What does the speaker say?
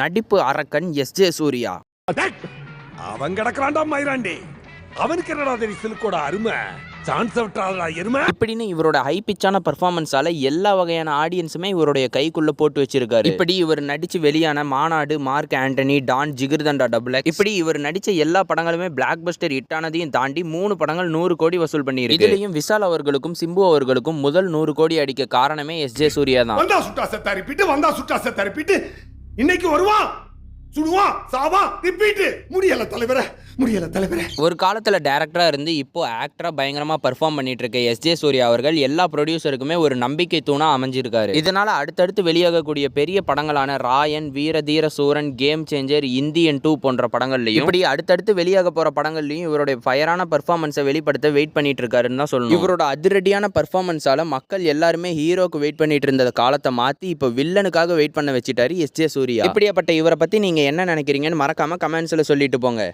நடிப்பு அரக்கன் S J Surya. அவன் கிடக்குறான்டா மயிராண்டி. அவனுக்கு என்னடா தெரியும் சிலுக்கோட அருமை? சான்ஸ் விட்டாளா எருமை? இப்படின்னு இவரோட ஹை பிச்சான பர்ஃபார்மன்ஸால எல்லா வகையான ஆடியன்ஸுமே இவருடைய கைக்குள்ள போட்டு வச்சிருக்காரு. இப்படி இவர் நடிச்சு வெளியான Maanaadu Mark Antony Don Jigarthanda double இப்படி இவர் நடிச்ச எல்லா படங்களுமே பிளாக் பஸ்டர் ஹிட் ஆனதையும் தாண்டி மூணு படங்கள் நூறு கோடி வசூல் பண்ணியிருக்கு. இதுலயும் விஷால் அவர்களுக்கும் சிம்பு அவர்களுக்கும் முதல் நூறு கோடி அடிக்க காரணமே எஸ் ஜே சூர்யா தான். இன்னைக்கு வருவான். சுடுவான் சாவான் ரிப்பீட்டு முடியல தலைவரை. முடியல தலைவரே. ஒரு காலத்தில் டேரக்டராக இருந்து இப்போ ஆக்டராக பயங்கரமாக பர்ஃபார்ம் பண்ணிட்டு இருக்க எஸ் ஜே சூர்யா அவர்கள் எல்லா ப்ரொடியூசருக்குமே ஒரு நம்பிக்கை தூணா அமைஞ்சிருக்காரு. இதனால அடுத்தடுத்து வெளியாகக்கூடிய பெரிய படங்களான Raayan Veera Dheera Sooran game changer Indian two போன்ற படங்கள்லையும் இப்படி அடுத்தடுத்து வெளியாக போற படங்கள்லையும் இவருடைய ஃபயரான பர்ஃபார்மன்ஸை வெளிப்படுத்த வெயிட் பண்ணிட்டு இருக்காருன்னு தான் சொல்லணும். இவரோட அதிரடியான பர்ஃபார்மன்ஸால மக்கள் எல்லாருமே ஹீரோக்கு வெயிட் பண்ணிட்டு இருந்த காலத்தை மாத்தி இப்போ வில்லனுக்காக வெயிட் பண்ண வச்சிட்டாரு எஸ் ஜே சூர்யா. இப்படியாப்பட்ட இவரை பத்தி நீங்க என்ன நினைக்கிறீங்கன்னு மறக்காம கமெண்ட்ஸ்ல சொல்லிட்டு போங்க.